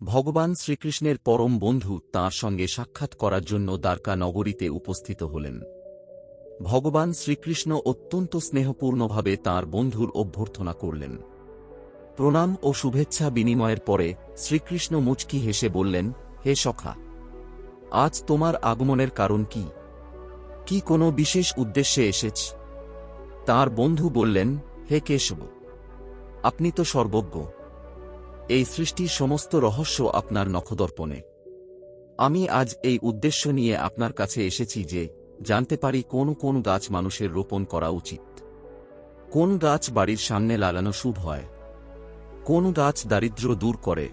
ভগবান শ্রীকৃষ্ণের পরম বন্ধু তাঁর সঙ্গে সাক্ষাৎ করার জন্য দ্বারকা নগরীতে উপস্থিত হলেন। ভগবান শ্রীকৃষ্ণ অত্যন্ত স্নেহপূর্ণভাবে তাঁর বন্ধুর অভ্যর্থনা করলেন। প্রণাম ও শুভেচ্ছা বিনিময়ের পরে শ্রীকৃষ্ণ মুচকি হেসে বললেন, হে সখা, আজ তোমার আগমনের কারণ কি? কি কোনো বিশেষ উদ্দেশ্যে এসেছ? তার বন্ধু বললেন, হে কেশব, আপনি তো সর্বজ্ঞ এই সৃষ্টির সমস্ত রহস্য আপনার নখদর্পণে। আমি আজ এই উদ্দেশ্য নিয়ে আপনার কাছে এসেছি যে, জানতে পারি কোন কোন গাছ মানুষের রোপণ করা উচিত। কোন গাছ বাড়ির সামনে লাগানো শুভ হয়। কোন গাছ দারিদ্র্য দূর করে।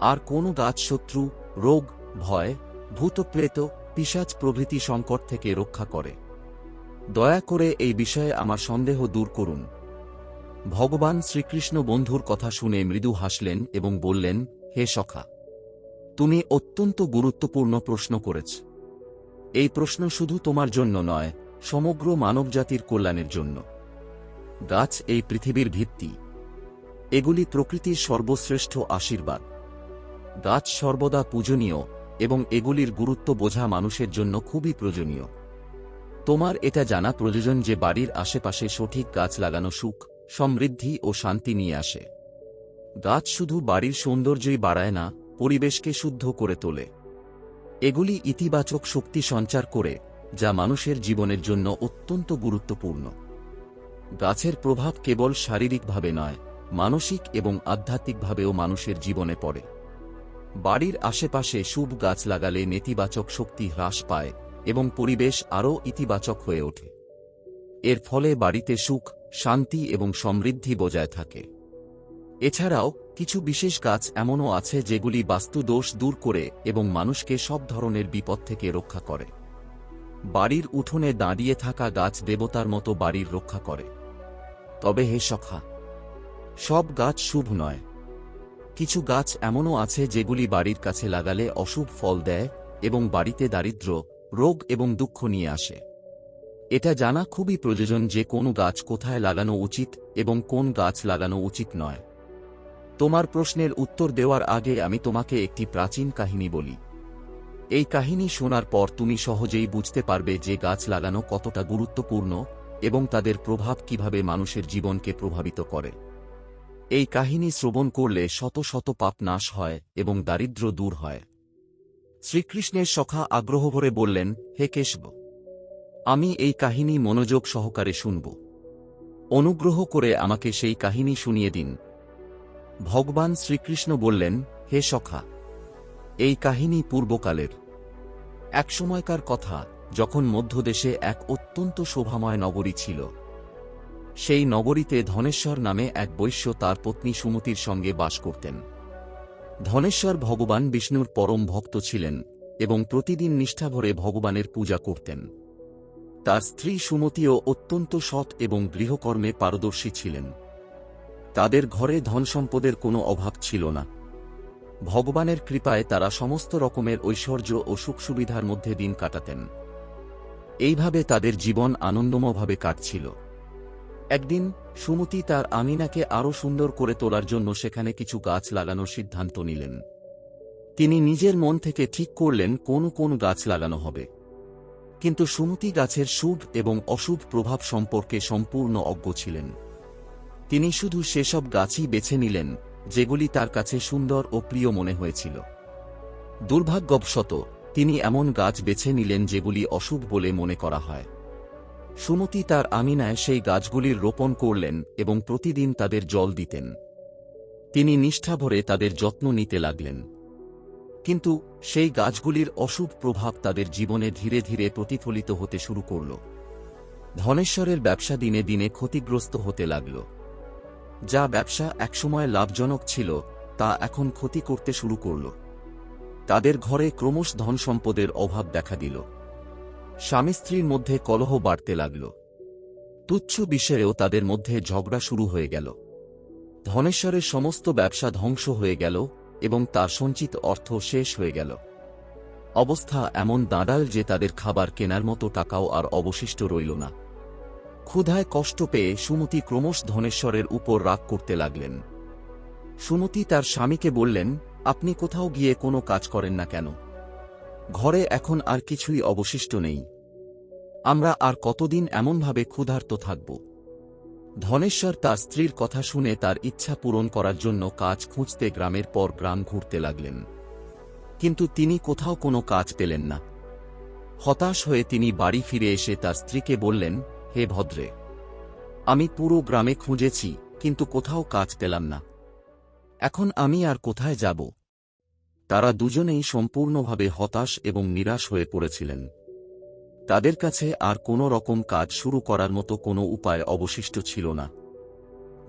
আর কোন গাছ শত্রু, রোগ, ভয়, ভূতপ্রেত পিসাচ প্রভৃতি সংকট থেকে রক্ষা করে। দয়া করে এই বিষয়ে আমার সন্দেহ দূর করুন। ভগবান শ্রীকৃষ্ণ বন্ধুর কথা শুনে মৃদু হাসলেন এবং বললেন, হে সখা, তুমি অত্যন্ত গুরুত্বপূর্ণ প্রশ্ন করেছ। এই প্রশ্ন শুধু তোমার জন্য নয়, সমগ্র মানবজাতির কল্যাণের জন্য। গাছ এই পৃথিবীর ভিত্তি। এগুলি প্রকৃতির সর্বশ্রেষ্ঠ আশীর্বাদ। গাছ সর্বদা পূজনীয় এবং এগুলির গুরুত্ব বোঝা মানুষের জন্য খুবই প্রয়োজনীয়। তোমার এটা জানা প্রয়োজন যে বাড়ির আশেপাশে সঠিক গাছ লাগানো সুখ সমৃদ্ধি ও শান্তি নিয়ে আসে। গাছ শুধু বাড়ির সৌন্দর্যই বাড়ায় না, পরিবেশকে শুদ্ধ করে তোলে। এগুলি ইতিবাচক শক্তি সঞ্চার করে, যা মানুষের জীবনের জন্য অত্যন্ত গুরুত্বপূর্ণ। গাছের প্রভাব কেবল শারীরিকভাবে নয়, মানসিক এবং আধ্যাত্মিকভাবেও মানুষের জীবনে পড়ে। বাড়ির আশেপাশে শুভ গাছ লাগালে নেতিবাচক শক্তি হ্রাস পায় এবং পরিবেশ আরও ইতিবাচক হয়ে ওঠে। এর ফলে বাড়িতে সুখ শান্তি এবং সমৃদ্ধি বজায় থাকে। এছাড়াও, কিছু বিশেষ গাছ এমনও আছে যেগুলি বাস্তুদোষ দূর করে এবং মানুষকে সব ধরনের বিপদ থেকে রক্ষা করে। বাড়ির উঠোনে দাঁড়িয়ে থাকা গাছ দেবতার মতো বাড়ির রক্ষা করে। তবে হে সখা, সব গাছ শুভ নয়। কিছু গাছ এমনও আছে যেগুলি বাড়ির কাছে লাগালে অশুভ ফল দেয় এবং বাড়িতে দারিদ্র্য, রোগ এবং দুঃখ নিয়ে আসে। এটা জানা খুবই প্রয়োজন যে কোন গাছ কোথায় লাগানো উচিত এবং কোন গাছ লাগানো উচিত নয়। তোমার প্রশ্নের উত্তর দেওয়ার আগে আমি তোমাকে একটি প্রাচীন কাহিনী বলি। এই কাহিনী শোনার পর তুমি সহজেই বুঝতে পারবে যে গাছ লাগানো কতটা গুরুত্বপূর্ণ এবং তাদের প্রভাব কীভাবে মানুষের জীবনকে প্রভাবিত করে। এই কাহিনী শ্রবণ করলে শত শত পাপ নাশ হয় এবং দারিদ্র্য দূর হয়। শ্রীকৃষ্ণের সখা আগ্রহ ভরে বললেন, হে কেশব আমি এই কাহিনী মনোযোগ সহকারে শুনব। অনুগ্রহ করে আমাকে সেই কাহিনী শুনিয়ে দিন। ভগবান শ্রীকৃষ্ণ বললেন, হে সখা, এই কাহিনী পূর্বকালের। এক সময়কার কথা, যখন মধ্যদেশে এক অত্যন্ত শোভাময় নগরী ছিল। সেই নগরীতে ধনেশ্বর নামে এক বৈশ্য তার পত্নী সুমতির সঙ্গে বাস করতেন। ধনেশ্বর ভগবান বিষ্ণুর পরম ভক্ত ছিলেন এবং প্রতিদিন নিষ্ঠাভরে ভগবানের পূজা করতেন। তার স্ত্রী সুমতিও অত্যন্ত সৎ এবং গৃহকর্মে পারদর্শী ছিলেন। তাদের ঘরে ধনসম্পদের কোনো অভাব ছিল না। ভগবানের কৃপায় তারা সমস্ত রকমের ঐশ্বর্য ও সুখ সুবিধার মধ্যে দিন কাটাতেন। এইভাবে তাদের জীবন আনন্দময়ভাবে কাটছিল। একদিন সুমতি তার আমিনাকে আরও সুন্দর করে তোলার জন্য সেখানে কিছু গাছ লাগানোর সিদ্ধান্ত নিলেন। তিনি নিজের মন থেকে ঠিক করলেন কোন কোন গাছ লাগানো হবে। কিন্তু সুমতি গাছের শুভ এবং অশুভ প্রভাব সম্পর্কে সম্পূর্ণ অজ্ঞ ছিলেন। তিনি শুধু সেসব গাছই বেছে নিলেন, যেগুলি তার কাছে সুন্দর ও প্রিয় মনে হয়েছিল। দুর্ভাগ্যবশত, তিনি এমন গাছ বেছে নিলেন যেগুলি অশুভ বলে মনে করা হয়। সুমতি তার আমিনায় সেই গাছগুলির রোপণ করলেন এবং প্রতিদিন তাদের জল দিতেন। তিনি নিষ্ঠাভরে তাদের যত্ন নিতে লাগলেন। কিন্তু সেই গাছগুলির অশুভ প্রভাব তাদের জীবনে ধীরে ধীরে প্রতিফলিত হতে শুরু করল। ধনেশ্বরের ব্যবসা দিনে দিনে ক্ষতিগ্রস্ত হতে লাগল। যা ব্যবসা একসময় লাভজনক ছিল, তা এখন ক্ষতি করতে শুরু করল। তাদের ঘরে ক্রমশ ধন সম্পদের অভাব দেখা দিল। স্বামী স্ত্রীর মধ্যে কলহ বাড়তে লাগল। তুচ্ছ বিষয়েও তাদের মধ্যে ঝগড়া শুরু হয়ে গেল। ধনেশ্বরের সমস্ত ব্যবসা ধ্বংস হয়ে গেল এবং তার সঞ্চিত অর্থ শেষ হয়ে গেল। অবস্থা এমন দাঁড়াল যে তাদের খাবার কেনার মতো টাকাও আর অবশিষ্ট রইল না। ক্ষুধায় কষ্ট পেয়ে সুমতি ক্রমশ ধনেশ্বরের উপর রাগ করতে লাগলেন। সুমতি তার স্বামীকে বললেন, আপনি কোথাও গিয়ে কোনো কাজ করেন না কেন? ঘরে এখন আর কিছুই অবশিষ্ট নেই। আমরা আর কতদিন এমনভাবে ক্ষুধার্ত থাকব? ধনেশ্বর তার স্ত্রীর কথা শুনে তার ইচ্ছা পূরণ করার জন্য কাজ খুঁজতে গ্রামের পর গ্রাম ঘুরতে লাগলেন। কিন্তু তিনি কোথাও কোনো কাজ পেলেন না। হতাশ হয়ে তিনি বাড়ি ফিরে এসে তার স্ত্রীকে বললেন, হে ভদ্রে, আমি পুরো গ্রামে খুঁজেছি, কিন্তু কোথাও কাজ পেলাম না। এখন আমি আর কোথায় যাব? তারা দুজনেই সম্পূর্ণভাবে হতাশ এবং নিরাশ হয়ে পড়েছিলেন। তাদের কাছে আর কোনো রকম কাজ শুরু করার মতো কোনো উপায় অবশিষ্ট ছিল না।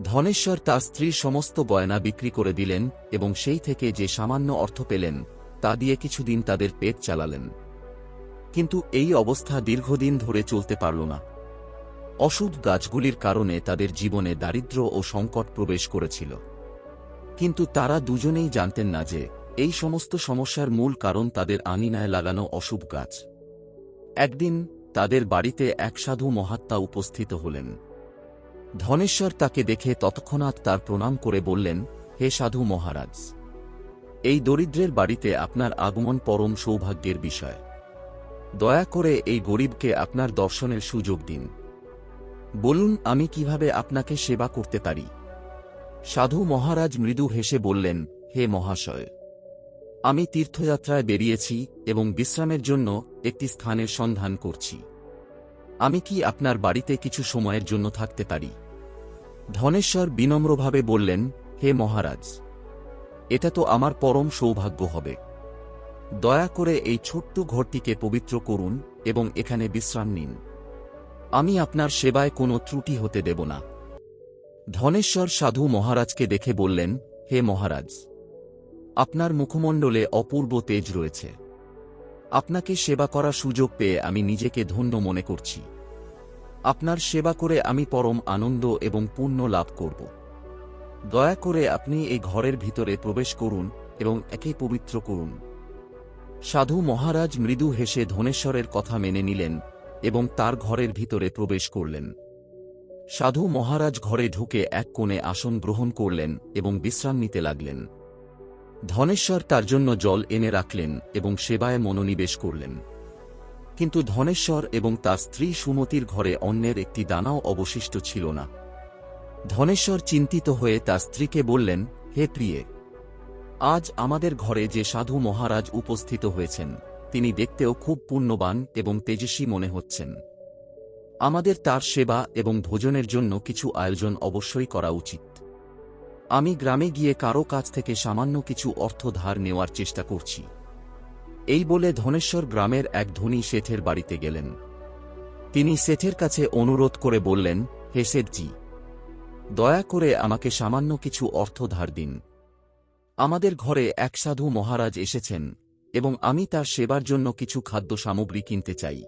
ধনেশ্বর তার স্ত্রীর সমস্ত গয়না বিক্রি করে দিলেন এবং সেই থেকে যে সামান্য অর্থ পেলেন, তা দিয়ে কিছুদিন তাদের পেট চালালেন। কিন্তু এই অবস্থা দীর্ঘদিন ধরে চলতে পারল না। অসুধ গাছগুলির কারণে তাদের জীবনে দারিদ্র্য ও সংকট প্রবেশ করেছিল। কিন্তু তারা দুজনেই জানতেন না যে, এই সমস্ত সমস্যার মূল কারণ তাদের আনিনায় লাগানো অশুভ গাছ। একদিন তাদের বাড়িতে এক সাধু মহাত্মা উপস্থিত হলেন। ধনেশ্বর তাকে দেখে তৎক্ষণাৎ তার প্রণাম করে বললেন, হে সাধু মহারাজ, এই দরিদ্রের বাড়িতে আপনার আগমন পরম সৌভাগ্যের বিষয়। দয়া করে এই গরিবকে আপনার দর্শনের সুযোগ দিন। বলুন, আমি কীভাবে আপনাকে সেবা করতে পারি? সাধু মহারাজ মৃদু হেসে বললেন, হে মহাশয় আমি তীর্থযাত্রায় বেরিয়েছি এবং বিশ্রামের জন্য একটি স্থানের সন্ধান করছি। আমি কি আপনার বাড়িতে কিছু সময়ের জন্য থাকতে পারি? ধনেশ্বর বিনম্রভাবে বললেন, হে মহারাজ, এটা তো আমার পরম সৌভাগ্য হবে। দয়া করে এই ছোট্ট ঘরটিকে পবিত্র করুন এবং এখানে বিশ্রাম নিন। আমি আপনার সেবায় কোনো ত্রুটি হতে দেব না। ধনেশ্বর সাধু মহারাজকে দেখে বললেন, হে মহারাজ আপনার মুখমণ্ডলে অপূর্ব তেজ রয়েছে। আপনাকে সেবা করার সুযোগ পেয়ে আমি নিজেকে ধন্য মনে করছি। আপনার সেবা করে আমি পরম আনন্দ এবং পুণ্য লাভ করব। দয়া করে আপনি এই ঘরের ভিতরে প্রবেশ করুন এবং একে পবিত্র করুন। সাধু মহারাজ মৃদু হেসে ধনেশ্বরের কথা মেনে নিলেন এবং তার ঘরের ভিতরে প্রবেশ করলেন। সাধু মহারাজ ঘরে ঢুকে এক কোণে আসন গ্রহণ করলেন এবং বিশ্রাম নিতে লাগলেন। ধনেশ্বর তার জন্য জল এনে রাখলেন এবং সেবায় মনোনিবেশ করলেন। কিন্তু ধনেশ্বর এবং তার স্ত্রী সুমতির ঘরে অন্যের একটি দানাও অবশিষ্ট ছিল না। ধনেশ্বর চিন্তিত হয়ে তার স্ত্রীকে বললেন, হে প্রিয়ে, আজ আমাদের ঘরে যে সাধু মহারাজ উপস্থিত হয়েছেন, তিনি দেখতেও খুব পুণ্যবান এবং তেজস্বী মনে হচ্ছেন। আমাদের তার সেবা এবং ভোজনের জন্য কিছু আয়োজন অবশ্যই করা উচিত। আমি গ্রামে গিয়ে কারও কাছ থেকে সামান্য কিছু অর্থ ধার নেওয়ার চেষ্টা করছি। এই বলে ধনেশ্বর গ্রামের এক ধনী শেঠের বাড়িতে গেলেন। তিনি শেঠের কাছে অনুরোধ করে বললেন, হে শেঠজি, দয়া করে আমাকে সামান্য কিছু অর্থ ধার দিন। আমাদের ঘরে এক সাধু মহারাজ এসেছেন এবং আমি তার সেবার জন্য কিছু খাদ্য সামগ্রী কিনতে চাই।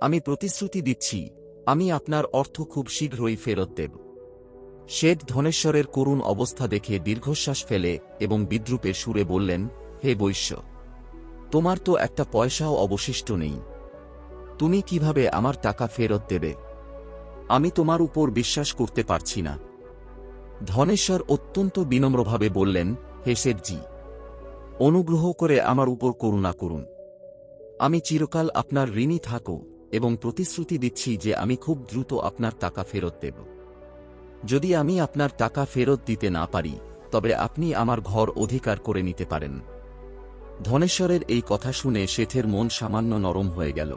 আমি প্রতিশ্রুতি দিচ্ছি, আমি আপনার অর্থ খুব শীঘ্রই ফেরত দেব। শেঠ ধনেশ্বরের করুণ অবস্থা দেখে দীর্ঘশ্বাস ফেলে এবং বিদ্রুপের সুরে বললেন, হে বৈশ্য, তোমার তো একটা পয়সাও অবশিষ্ট নেই। তুমি কীভাবে আমার টাকা ফেরত দেবে? আমি তোমার উপর বিশ্বাস করতে পারছি না। ধনেশ্বর অত্যন্ত বিনম্রভাবে বললেন, হে শেঠজি, অনুগ্রহ করে আমার উপর করুণা করুন। আমি চিরকাল আপনার ঋণী থাকো এবং প্রতিশ্রুতি দিচ্ছি যে আমি খুব দ্রুত আপনার টাকা ফেরত দেব। যদি আমি আপনার টাকা ফেরত দিতে না পারি, তবে আপনি আমার ঘর অধিকার করে নিতে পারেন। ধনেশ্বরের এই কথা শুনে শেঠের মন সামান্য নরম হয়ে গেল।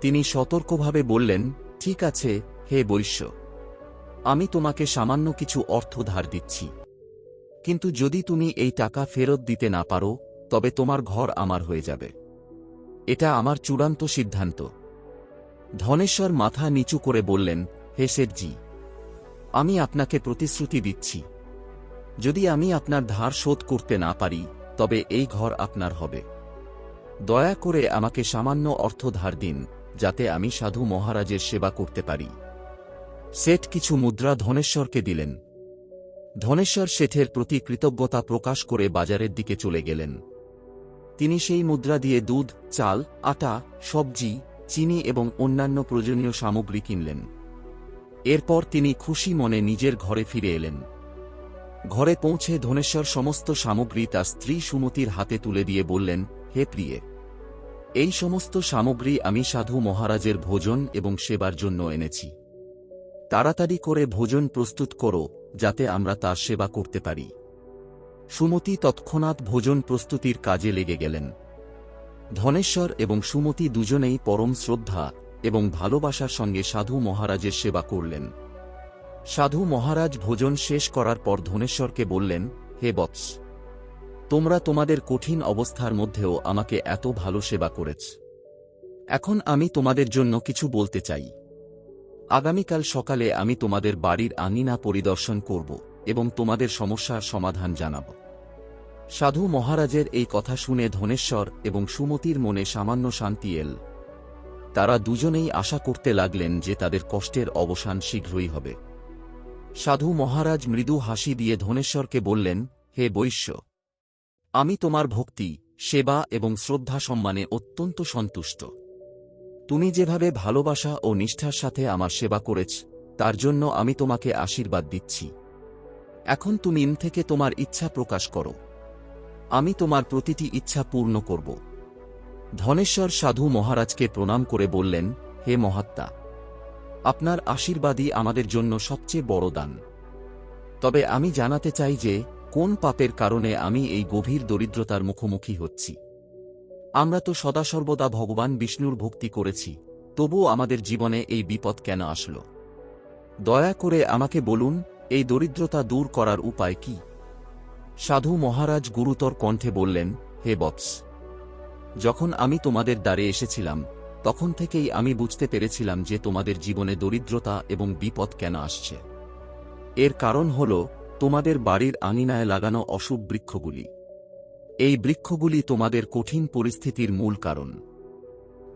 তিনি সতর্কভাবে বললেন, ঠিক আছে, হে বৈশ্য, আমি তোমাকে সামান্য কিছু অর্থ ধার দিচ্ছি। কিন্তু যদি তুমি এই টাকা ফেরত দিতে না পারো, তবে তোমার ঘর আমার হয়ে যাবে। এটা আমার চূড়ান্ত সিদ্ধান্ত। ধনেশ্বর মাথা নিচু করে বললেন, হে শেঠজি আমি আপনাকে প্রতিশ্রুতি দিচ্ছি। যদি আমি আপনার ধার শোধ করতে না পারি, তবে এই ঘর আপনার হবে। দয়া করে আমাকে সামান্য অর্থ ধার দিন, যাতে আমি সাধু মহারাজের সেবা করতে পারি। শেঠ কিছু মুদ্রা ধনেশ্বরকে দিলেন। ধনেশ্বর শেঠের প্রতি কৃতজ্ঞতা প্রকাশ করে বাজারের দিকে চলে গেলেন। তিনি সেই মুদ্রা দিয়ে দুধ, চাল, আটা, সবজি, চিনি এবং অন্যান্য প্রয়োজনীয় সামগ্রী কিনলেন। এরপর তিনি খুশি মনে নিজের ঘরে ফিরে এলেন। ঘরে পৌঁছে ধনেশ্বর সমস্ত সামগ্রী তার স্ত্রী সুমতির হাতে তুলে দিয়ে বললেন, হে প্রিয়ে, এই সমস্ত সামগ্রী আমি সাধু মহারাজের ভোজন এবং সেবার জন্য এনেছি। তাড়াতাড়ি করে ভোজন প্রস্তুত করো, যাতে আমরা তার সেবা করতে পারি। সুমতি তৎক্ষণাৎ ভোজন প্রস্তুতির কাজে লেগে গেলেন। ধনেশ্বর এবং সুমতি দুজনেই পরম শ্রদ্ধা এবং ভালোবাসার সঙ্গে সাধু মহারাজের সেবা করলেন। সাধু মহারাজ ভোজন শেষ করার পর ধনেশ্বরকে বললেন, হে বৎস, তোমরা তোমাদের কঠিন অবস্থার মধ্যেও আমাকে এত ভালো সেবা করেছ। এখন আমি তোমাদের জন্য কিছু বলতে চাই। আগামীকাল সকালে আমি তোমাদের বাড়ির আঙিনা পরিদর্শন করব এবং তোমাদের সমস্যার সমাধান জানাব। সাধু মহারাজের এই কথা শুনে ধনেশ্বর এবং সুমতির মনে সামান্য শান্তি এল। তারা দুজনেই আশা করতে লাগলেন যে তাদের কষ্টের অবসান শীঘ্রই হবে। সাধু মহারাজ মৃদু হাসি দিয়ে ধনেশ্বরকে বললেন, হে বৈশ্য, আমি তোমার ভক্তি, সেবা এবং শ্রদ্ধা সম্মানে অত্যন্ত সন্তুষ্ট। তুমি যেভাবে ভালোবাসা ও নিষ্ঠার সাথে আমার সেবা করেছ, তার জন্য আমি তোমাকে আশীর্বাদ দিচ্ছি। এখন তুমি ইন থেকে তোমার ইচ্ছা প্রকাশ করো। আমি তোমার প্রতিটি ইচ্ছা পূর্ণ করব। ধনেশ্বর সাধু মহারাজকে প্রণাম করে বললেন, হে মহাত্মা, আপনার আশীর্বাদই আমাদের জন্য সবচেয়ে বড় দান। তবে আমি জানাতে চাই যে, কোন পাপের কারণে আমি এই গভীর দরিদ্রতার মুখোমুখি হচ্ছি? আমরা তো সদা সর্বদা ভগবান বিষ্ণুর ভক্তি করেছি, তবুও আমাদের জীবনে এই বিপদ কেন আসল? দয়া করে আমাকে বলুন, এই দরিদ্রতা দূর করার উপায় কি? সাধু মহারাজ গুরুতর কণ্ঠে বললেন, হে বৎস যখন আমি তোমাদের দ্বারে এসেছিলাম, তখন থেকেই আমি বুঝতে পেরেছিলাম যে তোমাদের জীবনে দরিদ্রতা এবং বিপদ কেন আসছে। এর কারণ হল, তোমাদের বাড়ির আঙিনায় লাগানো অশুভ বৃক্ষগুলি। এই বৃক্ষগুলি তোমাদের কঠিন পরিস্থিতির মূল কারণ।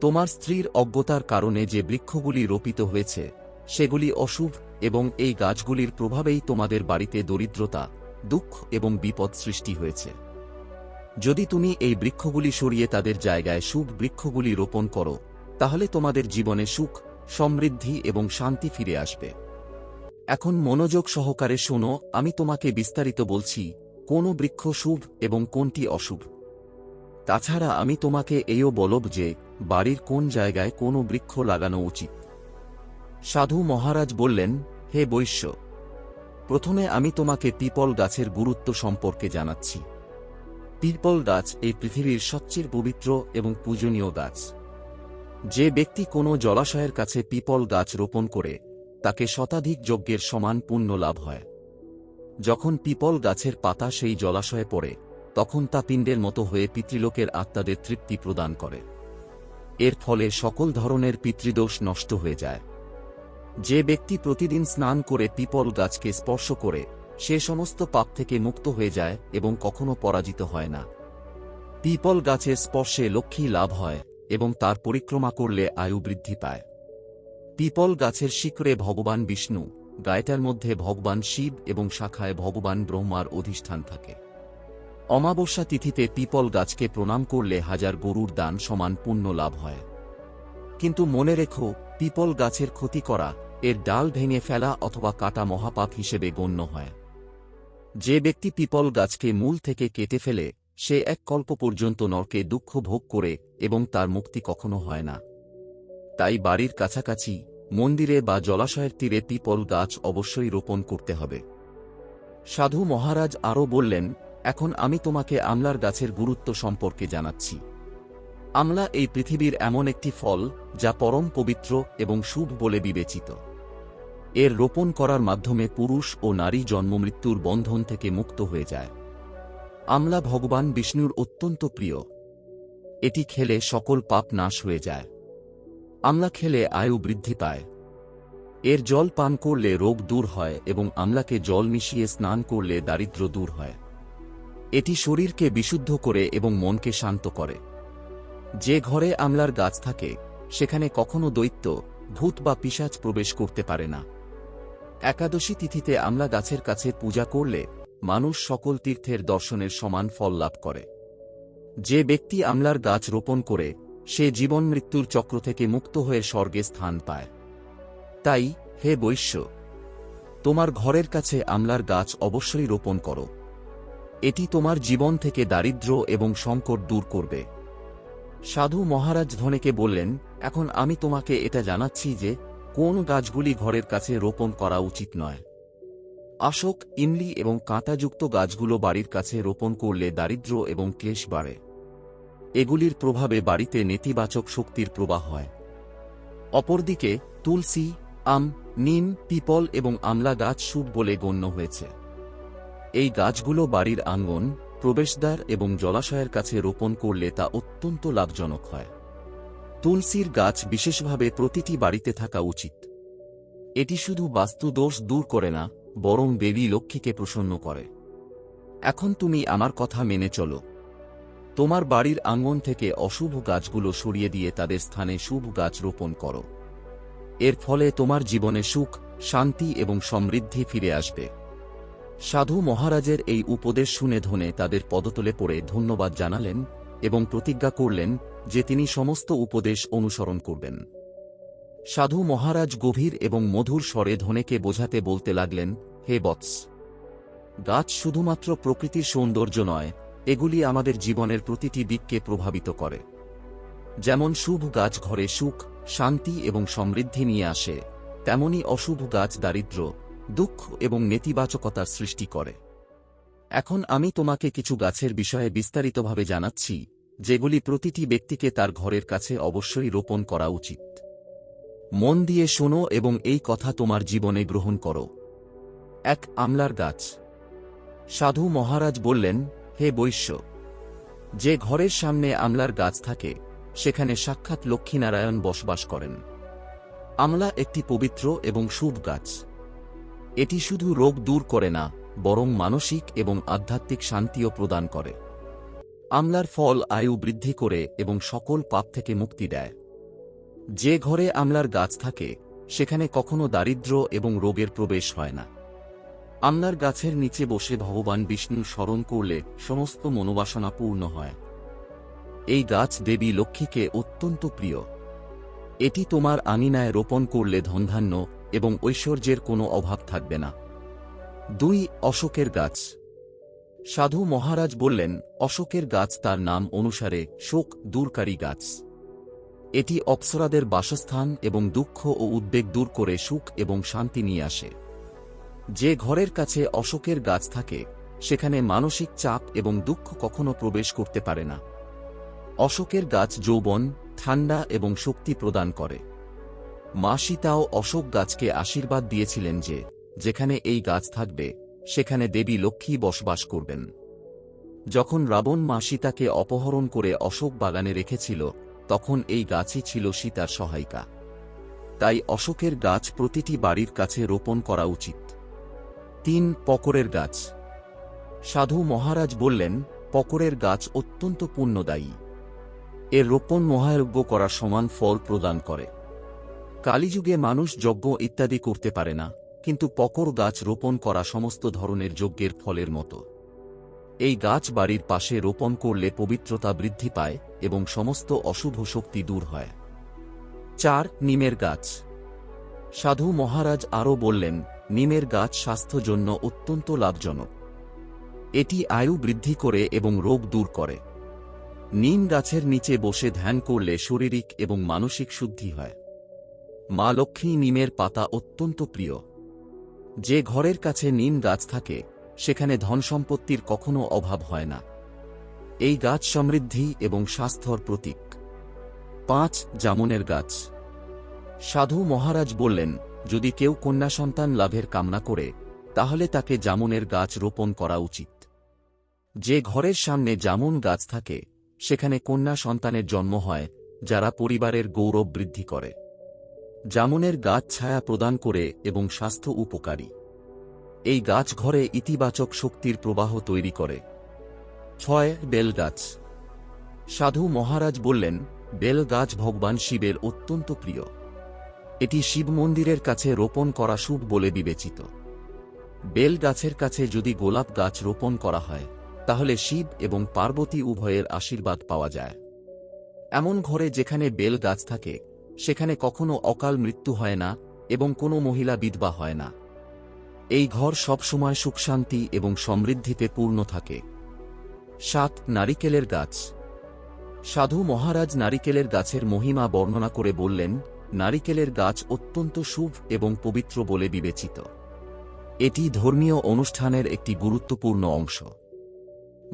তোমার স্ত্রীর অজ্ঞতার কারণে যে বৃক্ষগুলি রোপিত হয়েছে, সেগুলি অশুভ এবং এই গাছগুলির প্রভাবেই তোমাদের বাড়িতে দরিদ্রতা, দুঃখ এবং বিপদ সৃষ্টি হয়েছে। যদি তুমি এই বৃক্ষগুলি সরিয়ে তাদের জায়গায় শুভ বৃক্ষগুলি রোপণ করো, তাহলে তোমাদের জীবনে সুখ, সমৃদ্ধি এবং শান্তি ফিরে আসবে। এখন মনোযোগ সহকারে শোনো, আমি তোমাকে বিস্তারিত বলছি, কোন বৃক্ষ শুভ এবং কোনটি অশুভ। তাছাড়া আমি তোমাকে এও বলব যে, বাড়ির কোন জায়গায় কোন বৃক্ষ লাগানো উচিত। সাধু মহারাজ বললেন, হে বৈশ্য! প্রথমে আমি তোমাকে পিপল গাছের গুরুত্ব সম্পর্কে জানাচ্ছি। পিপল গাছ এই পৃথিবীর সবচেয়ে পবিত্র এবং পূজনীয় গাছ। যে ব্যক্তি কোনো জলাশয়ের কাছে পিপল গাছ রোপণ করে, তাকে শতাধিক যজ্ঞের সমান পুণ্য লাভ হয়। যখন পিপল গাছের পাতা সেই জলাশয়ে পড়ে, তখন তা পিণ্ডের মতো হয়ে পিতৃলোকের আত্মাদের তৃপ্তি প্রদান করে। এর ফলে সকল ধরনের পিতৃদোষ নষ্ট হয়ে যায়। যে ব্যক্তি প্রতিদিন স্নান করে পিপল গাছকে স্পর্শ করে সে সমস্ত পাপ থেকে মুক্ত হয়ে যায় এবং কখনো পরাজিত হয় না। পিপল গাছের স্পর্শে লক্ষ্মী লাভ হয় এবং তার পরিক্রমা করলে আয়ু বৃদ্ধি পায়। পিপল গাছের শিখরে ভগবান বিষ্ণু, গায়টার মধ্যে ভগবান শিব এবং শাখায় ভগবান ব্রহ্মার অধিষ্ঠান থাকে। অমাবস্যা তিথিতে পিপল গাছকে প্রণাম করলে হাজার গরুর দান সমান পুণ্য লাভ হয়। কিন্তু মনে রেখো, পিপল গাছের ক্ষতি করা, এর ডাল ভেঙে ফেলা অথবা কাটা মহাপাপ হিসেবে গণ্য হয়। যে ব্যক্তি পিপল গাছকে মূল থেকে কেটে ফেলে, সে এক কল্প পর্যন্ত নরকে দুঃখ ভোগ করে এবং তার মুক্তি কখনো হয় না। তাই বাড়ির কাছাকাছি, মন্দিরে বা জলাশয়ের তীরে পিপল গাছ অবশ্যই রোপণ করতে হবে। সাধু মহারাজ আরও বললেন, এখন আমি তোমাকে আমলার গাছের গুরুত্ব সম্পর্কে জানাচ্ছি। আমলা এই পৃথিবীর এমন একটি ফল যা পরম পবিত্র এবং শুভ বলে বিবেচিত। এর রোপণ করার মাধ্যমে পুরুষ ও নারী জন্মমৃত্যুর বন্ধন থেকে মুক্ত হয়ে যায়। আমলা ভগবান বিষ্ণুর অত্যন্ত প্রিয়। এটি খেলে সকল পাপ নাশ হয়ে যায়। আমলা খেলে আয়ু বৃদ্ধি পায়। এর জল পান করলে রোগ দূর হয় এবং আমলাকে জল মিশিয়ে স্নান করলে দারিদ্র দূর হয়। এটি শরীরকে বিশুদ্ধ করে এবং মনকে শান্ত করে। যে ঘরে আমলার গাছ থাকে, সেখানে কখনো দৈত্য, ভূত বা পিসাচ প্রবেশ করতে পারে না। একাদশী তিথিতে আমলা গাছের কাছে পূজা করলে মানুষ সকল তীর্থের দর্শনের সমান ফল লাভ করে। যে ব্যক্তি আমলার গাছ রোপণ করে, সে জীবন মৃত্যুর চক্র থেকে মুক্ত হয়ে স্বর্গে স্থান পায়। তাই, হে বৈশ্য, তোমার ঘরের কাছে আমলার গাছ অবশ্যই রোপণ করো। এটি তোমার জীবন থেকে দারিদ্র্য এবং সংকট দূর করবে। সাধু মহারাজ ধনেকে বললেন, এখন আমি তোমাকে এটা জানাচ্ছি যে কোন গাছগুলি ঘরের কাছে রোপণ করা উচিত নয়। আশোক, ইমলি এবং কাঁটাযুক্ত গাছগুলো বাড়ির কাছে রোপণ করলে দারিদ্র্য এবং ক্লেশ বাড়ে। এগুলির প্রভাবে বাড়িতে নেতিবাচক শক্তির প্রবাহ হয়। অপরদিকে, তুলসী, আম, নিম, পিপল এবং আমলা গাছ শুভ বলে গণ্য হয়েছে। এই গাছগুলো বাড়ির আঙ্গন, প্রবেশদ্বার এবং জলাশয়ের কাছে রোপণ করলে তা অত্যন্ত লাভজনক হয়। তুলসীর গাছ বিশেষভাবে প্রতিটি বাড়িতে থাকা উচিত। এটি শুধু বাস্তুদোষ দূর করে না, বরং দেবী লক্ষ্মীকে প্রসন্ন করে। এখন তুমি আমার কথা মেনে চলো। তোমার বাড়ির আঙ্গন থেকে অশুভ গাছগুলো সরিয়ে দিয়ে তাদের স্থানে শুভ গাছ রোপণ করো। এর ফলে তোমার জীবনে সুখ, শান্তি এবং সমৃদ্ধি ফিরে আসবে। সাধু মহারাজের এই উপদেশ শুনে ধনে তাদের পদতলে পড়ে ধন্যবাদ জানালেন এবং প্রতিজ্ঞা করলেন যে তিনি সমস্ত উপদেশ অনুসরণ করবেন। সাধু মহারাজ গভীর এবং মধুর স্বরে ধনেকে বোঝাতে বলতে লাগলেন, হে বৎস, গাছ শুধুমাত্র প্রকৃতির সৌন্দর্য নয়, এগুলি আমাদের জীবনের প্রতিটি দিককে প্রভাবিত করে। যেমন শুভ গাছ ঘরে সুখ, শান্তি এবং সমৃদ্ধি নিয়ে আসে, তেমনি অশুভ গাছ দারিদ্র্য, দুঃখ এবং নেতিবাচকতার সৃষ্টি করে। এখন আমি তোমাকে কিছু গাছের বিষয়ে বিস্তারিতভাবে জানাচ্ছি। যেগুলি প্রতিটি ব্যক্তিকে তার ঘরের কাছে অবশ্যই রোপণ করা উচিত। মন দিয়ে শোনো এবং এই কথা তোমার জীবনে গ্রহণ করো। এক আমলার গাছ। সাধু মহারাজ বললেন, হে বৈশ্য, যে ঘরের সামনে আমলার গাছ থাকে, সেখানে সাক্ষাৎ লক্ষ্মীনারায়ণ বসবাস করেন। আমলা একটি পবিত্র এবং শুভ গাছ। এটি শুধু রোগ দূর করে না, বরং মানসিক এবং আধ্যাত্মিক শান্তিও প্রদান করে। আমলার ফল আয়ু বৃদ্ধি করে এবং সকল পাপ থেকে মুক্তি দেয়। যে ঘরে আমলার গাছ থাকে, সেখানে কখনো দারিদ্র্য এবং রোগের প্রবেশ হয় না। আমলার গাছের নিচে বসে ভগবান বিষ্ণু স্মরণ করলে সমস্ত মনোবাসনা পূর্ণ হয়। এই গাছ দেবী লক্ষ্মীকে অত্যন্ত প্রিয়। এটি তোমার আঙিনায় রোপণ করলে ধনধান্য এবং ঐশ্বর্যের কোনো অভাব থাকবে না। দুই অশোকের গাছ। সাধু মহারাজ বললেন, অশোকের গাছ তার নাম অনুসারে শোক দূরকারী গাছ। এটি অপ্সরাদের বাসস্থান এবং দুঃখ ও উদ্বেগ দূর করে সুখ এবং শান্তি নিয়ে আসে। যে ঘরের কাছে অশোকের গাছ থাকে, সেখানে মানসিক চাপ এবং দুঃখ কখনো প্রবেশ করতে পারে না। অশোকের গাছ যৌবন, ঠান্ডা এবং শক্তি প্রদান করে। মা সীতাও অশোক গাছকে আশীর্বাদ দিয়েছিলেন যে, যেখানে এই গাছ থাকবে সেখানে দেবী লক্ষ্মী বসবাস করবেন। যখন রাবণ মা সীতাকে অপহরণ করে অশোক বাগানে রেখেছিল, তখন এই গাছই ছিল সীতার সহায়িকা। তাই অশোকের গাছ প্রতিটি বাড়ির কাছে রোপণ করা উচিত। তিন পকরের গাছ। সাধু মহারাজ বললেন পকরের গাছ অত্যন্ত পুণ্যদায়ী। এর রোপণ মহায়জ্ঞ করার সমান ফল প্রদান করে। কালীযুগে মানুষ যজ্ঞ ইত্যাদি করতে পারে না। কিন্তু পকর গাছ রোপণ করা সমস্ত ধরনের যজ্ঞের ফলের মতো। এই গাছ বাড়ির পাশে রোপণ করলে পবিত্রতা বৃদ্ধি পায় এবং সমস্ত অশুভ শক্তি দূর হয়। চার, নিমের গাছ। সাধু মহারাজ আরও বললেন, নিমের গাছ স্বাস্থ্য জন্য অত্যন্ত লাভজনক। এটি আয়ু বৃদ্ধি করে এবং রোগ দূর করে। নিম গাছের নিচে বসে ধ্যান করলে শারীরিক এবং মানসিক শুদ্ধি হয়। মা লক্ষ্মী নিমের পাতা অত্যন্ত প্রিয়। যে ঘরের কাছে নিম গাছ থাকে, সেখানে ধন সম্পত্তির কখনো অভাব হয় না। এই গাছ সমৃদ্ধি এবং স্বাস্থ্যর প্রতীক। পাঁচ, জামুনের গাছ। সাধু মহারাজ বললেন, যদি কেউ কন্যা সন্তান লাভের কামনা করে, তাহলে তাকে জামুনের গাছ রোপণ করা উচিত। যে ঘরের সামনে জামুন গাছ থাকে, সেখানে কন্যা সন্তানের জন্ম হয়, যারা পরিবারের গৌরব বৃদ্ধি করে। জামুনের গাছ ছায়া প্রদান করে এবং স্বাস্থ্য উপকারী। এই গাছ ঘরে ইতিবাচক শক্তির প্রবাহ তৈরি করে। ছয়, বেল গাছ। সাধু মহারাজ বললেন, বেল গাছ ভগবান শিবের অত্যন্ত প্রিয়। এটি শিব মন্দিরের কাছে রোপণ করা শুভ বলে বিবেচিত। বেল গাছের কাছে যদি গোলাপ গাছ রোপণ করা হয়, তাহলে শিব এবং পার্বতী উভয়ের আশীর্বাদ পাওয়া যায়। এমন ঘরে যেখানে বেল গাছ থাকে সেখানে কখনো অকাল মৃত্যু হয় না এবং কোনো মহিলা বিধবা হয় না। এই ঘর সবসময় সুখশান্তি এবং সমৃদ্ধিতে পূর্ণ থাকে। সাত, নারিকেলের গাছ। সাধু মহারাজ নারিকেলের গাছের মহিমা বর্ণনা করে বললেন, নারিকেলের গাছ অত্যন্ত শুভ এবং পবিত্র বলে বিবেচিত। এটি ধর্মীয় অনুষ্ঠানের একটি গুরুত্বপূর্ণ অংশ।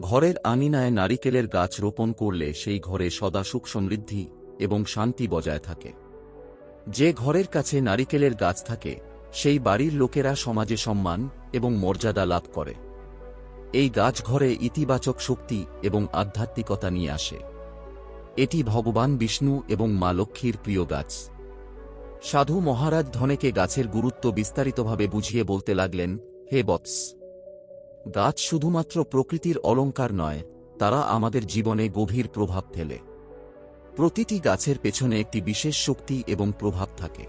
ঘরের আঙিনায় নারিকেলের গাছ রোপণ করলে সেই ঘরে সদা সুখ সমৃদ্ধি এবং শান্তি বজায় থাকে। যে ঘরের কাছে নারিকেলের গাছ থাকে, সেই বাড়ির লোকেরা সমাজে সম্মান এবং মর্যাদা লাভ করে। এই গাছ ঘরে ইতিবাচক শক্তি এবং আধ্যাত্মিকতা নিয়ে আসে। এটি ভগবান বিষ্ণু এবং মা লক্ষ্মীর প্রিয় গাছ। সাধু মহারাজ ধনেকে গাছের গুরুত্ব বিস্তারিতভাবে বুঝিয়ে বলতে লাগলেন, হে বৎস! গাছ শুধুমাত্র প্রকৃতির অলঙ্কার নয়, তারা আমাদের জীবনে গভীর প্রভাব ফেলে। প্রতিটি গাছের পেছনে একটি বিশেষ শক্তি এবং প্রভাব থাকে।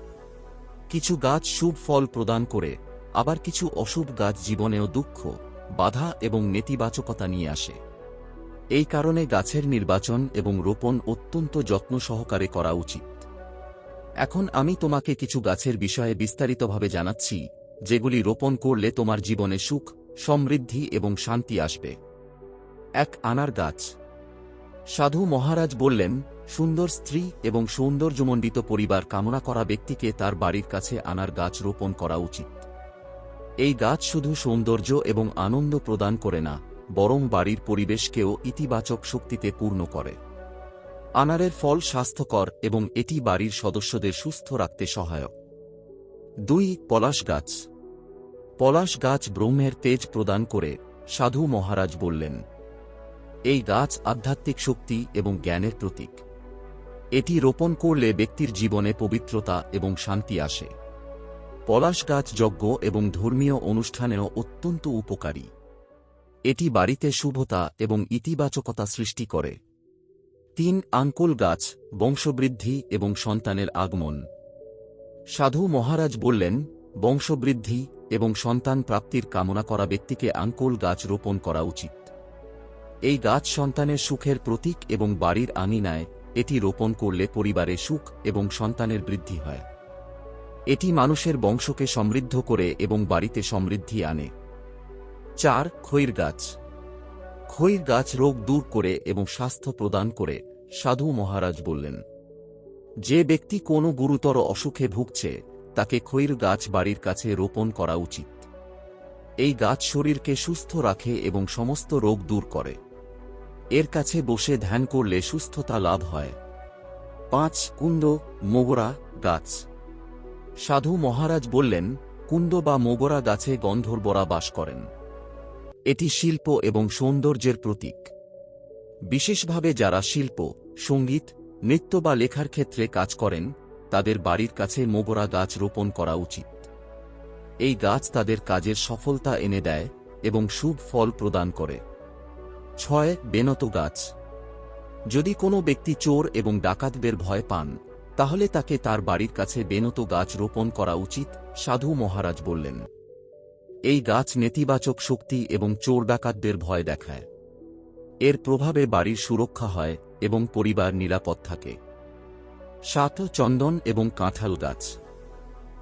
কিছু গাছ শুভ ফল প্রদান করে, আবার কিছু অশুভ গাছ জীবনেও দুঃখ, বাধা এবং নেতিবাচকতা নিয়ে আসে। এই কারণে গাছের নির্বাচন এবং রোপণ অত্যন্ত যত্ন সহকারে করা উচিত। এখন আমি তোমাকে কিছু গাছের বিষয়ে বিস্তারিতভাবে জানাচ্ছি, যেগুলি রোপণ করলে তোমার জীবনে সুখ, সমৃদ্ধি এবং শান্তি আসবে। এক আনার গাছ। সাধু মহারাজ বললেন সুন্দর স্ত্রী এবং সৌন্দর্যমণ্ডিত পরিবার কামনা করা ব্যক্তিকে তার বাড়ির কাছে আনার গাছ রোপণ করা উচিত। এই গাছ শুধু সৌন্দর্য এবং আনন্দ প্রদান করে না, বরং বাড়ির পরিবেশকেও ইতিবাচক শক্তিতে পূর্ণ করে। আনারের ফল স্বাস্থ্যকর এবং এটি বাড়ির সদস্যদের সুস্থ রাখতে সহায়ক। দুই, পলাশ গাছ। পলাশ গাছ ব্রহ্মের তেজ প্রদান করে, সাধু মহারাজ বললেন, এই গাছ আধ্যাত্মিক শক্তি এবং জ্ঞানের প্রতীক। এটি রোপণ করলে ব্যক্তির জীবনে পবিত্রতা এবং শান্তি আসে। পলাশ গাছ যজ্ঞ এবং ধর্মীয় অনুষ্ঠানেও অত্যন্ত উপকারী। এটি বাড়িতে শুভতা এবং ইতিবাচকতা সৃষ্টি করে। তিন আঙ্কুল গাছ, বংশবৃদ্ধি এবং সন্তানের আগমন। সাধু মহারাজ বললেন, বংশবৃদ্ধি এবং সন্তান প্রাপ্তির কামনা করা ব্যক্তিকে আঙ্কুল গাছ রোপণ করা উচিত। এই গাছ সন্তানের সুখের প্রতীক এবং বাড়ির আঙিনায় এটি রোপণ করলে পরিবারে সুখ এবং সন্তানের বৃদ্ধি হয়। এটি মানুষের বংশকে সমৃদ্ধ করে এবং বাড়িতে সমৃদ্ধি আনে। চার, খৈর গাছ। খৈর গাছ রোগ দূর করে এবং স্বাস্থ্য প্রদান করে, সাধু মহারাজ বললেন। যে ব্যক্তি কোনো গুরুতর অসুখে ভুগছে, তাকে খৈর গাছ বাড়ির কাছে রোপণ করা উচিত। এই গাছ শরীরকে সুস্থ রাখে এবং সমস্ত রোগ দূর করে। এর কাছে বসে ধ্যান করলে সুস্থতা লাভ হয়। পাঁচ, কুন্দ, মোগরা গাছ। সাধু মহারাজ বললেন, কুন্দ বা মোগরা গাছে গন্ধর্বরা বাস করেন। এটি শিল্প এবং সৌন্দর্যের প্রতীক। বিশেষভাবে যারা শিল্প, সংগীত, নৃত্য বা লেখার ক্ষেত্রে কাজ করেন, তাদের বাড়ির কাছে মোগরা গাছ রোপণ করা উচিত। এই গাছ তাদের কাজের সফলতা এনে দেয় এবং শুভ ফল প্রদান করে। ছয় বেনত গাছ। যদি কোনো ব্যক্তি চোর এবং ডাকাতদের ভয় পান, তাহলে তাকে তার বাড়ির কাছে বেনত গাছ রোপণ করা উচিত, সাধু মহারাজ বললেন। এই গাছ নেতিবাচক শক্তি এবং চোর ডাকাতদের ভয় দেখায়। এর প্রভাবে বাড়ির সুরক্ষা হয় এবং পরিবার নিরাপদ থাকে। সাত চন্দন এবং কাঁঠাল গাছ।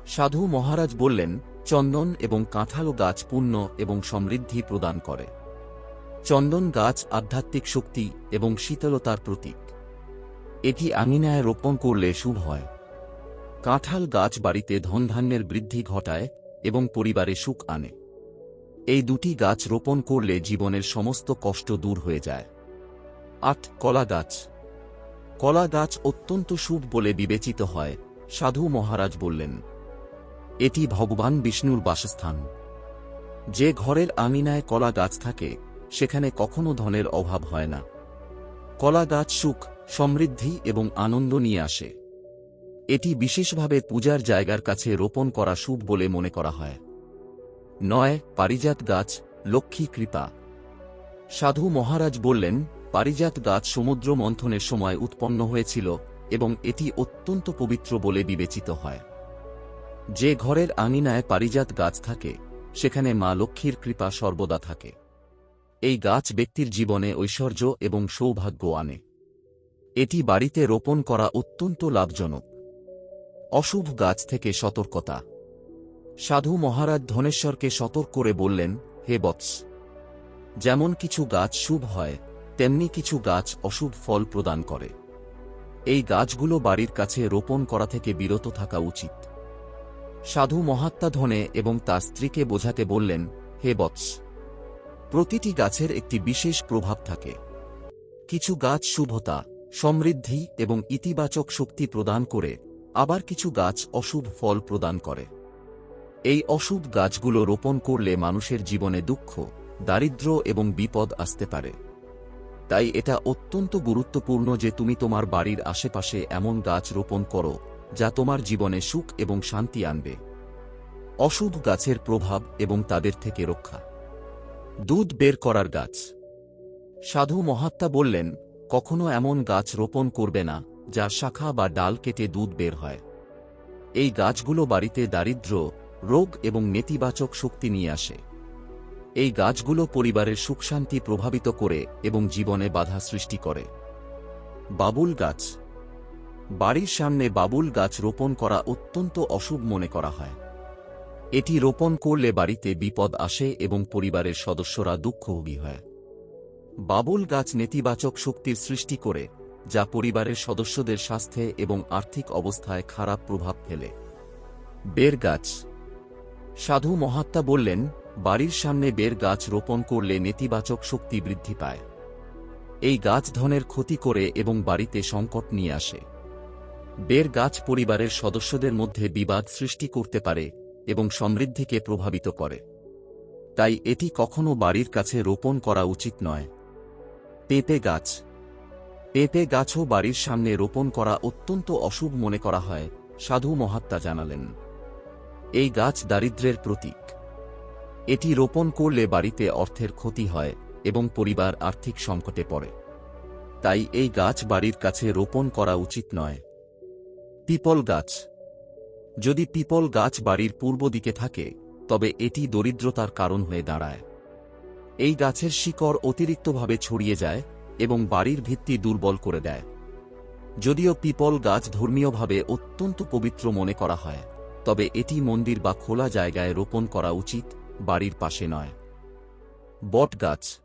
সাধু মহারাজ বললেন, চন্দন এবং কাঁঠাল গাছ পুণ্য এবং সমৃদ্ধি প্রদান করে। চন্দন গাছ আধ্যাত্মিক শক্তি এবং শীতলতার প্রতীক। এটি আঙিনায় রোপণ করলে শুভ হয়। কাঁঠাল গাছ বাড়িতে ধনধান্যের বৃদ্ধি ঘটায় এবং পরিবারে সুখ আনে। এই দুটি গাছ রোপণ করলে জীবনের সমস্ত কষ্ট দূর হয়ে যায়। আট, কলা গাছ। কলা গাছ অত্যন্ত শুভ বলে বিবেচিত হয়, সাধু মহারাজ বললেন। এটি ভগবান বিষ্ণুর বাসস্থান। যে ঘরের আঙিনায় কলা গাছ থাকে সেখানে কখনো ধনের অভাব হয় না। কলা গাছ সুখ, সমৃদ্ধি এবং আনন্দ নিয়ে আসে। এটি বিশেষভাবে পূজার জায়গার কাছে রোপণ করা শুভ বলে মনে করা হয়। নয়, পারিজাত গাছ, লক্ষ্মী কৃপা। সাধু মহারাজ বললেন, পারিজাত গাছ সমুদ্র মন্থনের সময় উৎপন্ন হয়েছিল এবং এটি অত্যন্ত পবিত্র বলে বিবেচিত হয়। যে ঘরের আঙিনায় পারিজাত গাছ থাকে, সেখানে মা লক্ষ্মীর কৃপা সর্বদা থাকে। এই গাছ ব্যক্তির জীবনে ঐশ্বর্য এবং সৌভাগ্য আনে। এটি বাড়িতে রোপণ করা অত্যন্ত লাভজনক। অশুভ গাছ থেকে সতর্কতা। সাধু মহারাজ ধনেশ্বরকে সতর্ক করে বললেন, হে বৎস! যেমন কিছু গাছ শুভ হয়, তেমনি কিছু গাছ অশুভ ফল প্রদান করে। এই গাছগুলো বাড়ির কাছে রোপণ করা থেকে বিরত থাকা উচিত। সাধু মহাত্মা ধনে এবং তার স্ত্রীকে বোঝাতে বললেন, হে বৎস! প্রতিটি গাছের একটি বিশেষ প্রভাব থাকে। কিছু গাছ শুভতা, সমৃদ্ধি এবং ইতিবাচক শক্তি প্রদান করে, আবার কিছু গাছ অশুভ ফল প্রদান করে। এই অশুভ গাছগুলো রোপণ করলে মানুষের জীবনে দুঃখ দারিদ্র্য এবং বিপদ আসতে পারে। তাই এটা অত্যন্ত গুরুত্বপূর্ণ যে তুমি তোমার বাড়ির আশেপাশে এমন গাছ রোপণ করো, যা তোমার জীবনে সুখ এবং শান্তি আনবে। অশুভ গাছের প্রভাব এবং তাদের থেকে রক্ষা। দুধ বের করার গাছ। সাধু মহাত্মা বললেন, কখনো এমন গাছ রোপণ করবে না, যা শাখা বা ডাল কেটে দুধ বের হয়। এই গাছগুলো বাড়িতে দারিদ্র্য, রোগ এবং নেতিবাচক শক্তি নিয়ে আসে। এই গাছগুলো পরিবারের সুখশান্তি প্রভাবিত করে এবং জীবনে বাধা সৃষ্টি করে। বাবুল গাছ। বাড়ির সামনে বাবুল গাছ রোপণ করা অত্যন্ত অশুভ মনে করা হয়। এটি রোপণ করলে বাড়িতে বিপদ আসে এবং পরিবারের সদস্যরা দুঃখভোগী হয়। বাবুল গাছ নেতিবাচক শক্তির সৃষ্টি করে, যা পরিবারের সদস্যদের স্বাস্থ্যে এবং আর্থিক অবস্থায় খারাপ প্রভাব ফেলে। বের গাছ। সাধু মহাত্মা বললেন, বাড়ির সামনে বের গাছ রোপণ করলে নেতিবাচক শক্তি বৃদ্ধি পায়। এই গাছ ধনের ক্ষতি করে এবং বাড়িতে সংকট নিয়ে আসে। বের গাছ পরিবারের সদস্যদের মধ্যে বিবাদ সৃষ্টি করতে পারে এবং সমৃদ্ধিকে প্রভাবিত করে। তাই এটি কখনো বাড়ির কাছে রোপণ করা উচিত নয়। পেঁপে গাছ। পেঁপে গাছও বাড়ির সামনে রোপণ করা অত্যন্ত অশুভ মনে করা হয়, সাধু মহাত্মা জানালেন। এই গাছ দারিদ্র্যের প্রতীক। এটি রোপণ করলে বাড়িতে অর্থের ক্ষতি হয় এবং পরিবার আর্থিক সংকটে পড়ে। তাই এই গাছ বাড়ির কাছে রোপণ করা উচিত নয়। পিপল গাছ। যদি পিপল গাছ বাড়ির পূর্ব দিকে থাকে, তবে এটি দরিদ্রতার কারণ হয়ে দাঁড়ায়। এই গাছের শিকড় অতিরিক্তভাবে ছড়িয়ে যায় এবং বাড়ির ভিত্তি দুর্বল করে দেয়। যদিও পিপল গাছ ধর্মীয়ভাবে অত্যন্ত পবিত্র মনে করা হয়, তবে এটি মন্দির বা খোলা জায়গায় রোপণ করা উচিত, বাড়ির পাশে নয়। বট গাছ।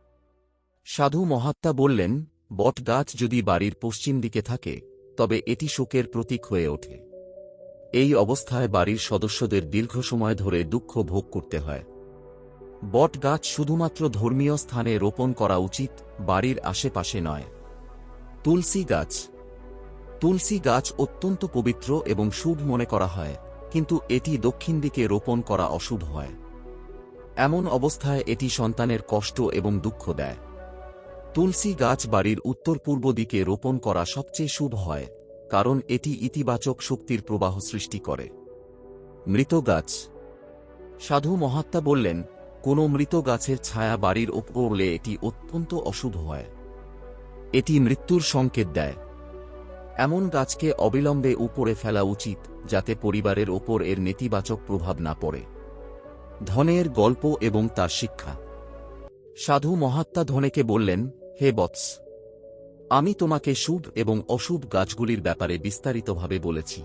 সাধু মহাত্মা বললেন, বট গাছ যদি বাড়ির পশ্চিম দিকে থাকে, তবে এটি শোকের প্রতীক হয়ে ওঠে। এই অবস্থায় বাড়ির সদস্যদের দীর্ঘ সময় ধরে দুঃখ ভোগ করতে হয়। বট গাছ শুধুমাত্র ধর্মীয় স্থানে রোপণ করা উচিত, বাড়ির আশেপাশে নয়। তুলসী গাছ। তুলসী গাছ অত্যন্ত পবিত্র এবং শুভ মনে করা হয়, কিন্তু এটি দক্ষিণ দিকে রোপণ করা অশুভ হয়। এমন অবস্থায় এটি সন্তানের কষ্ট এবং দুঃখ দেয়। তুলসী গাছ বাড়ির উত্তর পূর্ব দিকে রোপণ করা সবচেয়ে শুভ হয়। কারণ এটি ইতিবাচক শক্তির প্রবাহ সৃষ্টি করে। মৃত গাছ। সাধু মহাত্মা বললেন, কোনো মৃত গাছের ছায়া বাড়ির ওপরলে এটি অত্যন্ত অশুভ হয়। এটি মৃত্যুর সংকেত দেয়। এমন গাছকে অবিলম্বে উপরে ফেলা উচিত, যাতে পরিবারের ওপর এর নেতিবাচক প্রভাব না পড়ে। ধনের গল্প এবং তার শিক্ষা। সাধু মহাত্মা ধনেকে বললেন, হে বৎস আমি তোমাকে শুভ এবং অশুভ গাছগুলির ব্যাপারে বিস্তারিতভাবে বলেছি।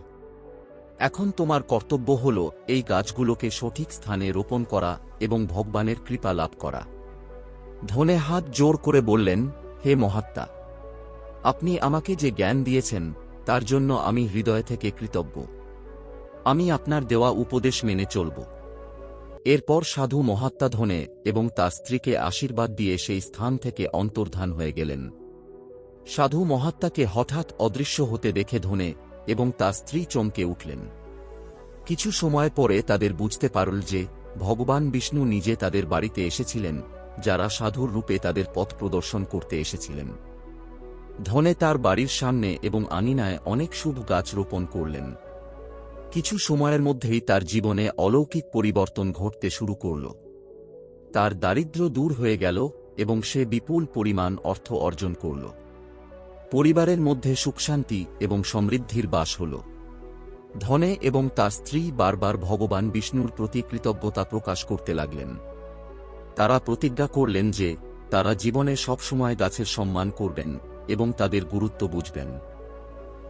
এখন তোমার কর্তব্য হল এই গাছগুলোকে সঠিক স্থানে রোপণ করা এবং ভগবানের কৃপা লাভ করা। ধনে হাত জোর করে বললেন, হে মহাত্মা, আপনি আমাকে যে জ্ঞান দিয়েছেন, তার জন্য আমি হৃদয় থেকে কৃতজ্ঞ। আমি আপনার দেওয়া উপদেশ মেনে চলব। এরপর সাধু মহাত্মা ধনে এবং তার স্ত্রীকে আশীর্বাদ দিয়ে সেই স্থান থেকে অন্তর্ধান হয়ে গেলেন। সাধু মহাত্মাকে হঠাৎ অদৃশ্য হতে দেখে ধনে এবং তার স্ত্রী চমকে উঠলেন। কিছু সময় পরে তাদের বুঝতে পারল যে, ভগবান বিষ্ণু নিজে তাদের বাড়িতে এসেছিলেন, যারা সাধুর রূপে তাদের পথ প্রদর্শন করতে এসেছিলেন। ধনে তার বাড়ির সামনে এবং আনিনায় অনেক শুভ গাছ রোপণ করলেন। কিছু সময়ের মধ্যেই তার জীবনে অলৌকিক পরিবর্তন ঘটতে শুরু করল। তার দারিদ্র্য দূর হয়ে গেল এবং সে বিপুল পরিমাণ অর্থ অর্জন করল। পরিবারের মধ্যে সুখশান্তি এবং সমৃদ্ধির বাস হল। ধনে এবং তার স্ত্রী বারবার ভগবান বিষ্ণুর প্রতি কৃতজ্ঞতা প্রকাশ করতে লাগলেন। তারা প্রতিজ্ঞা করলেন যে, তারা জীবনে সবসময় গাছের সম্মান করবেন এবং তাদের গুরুত্ব বুঝবেন।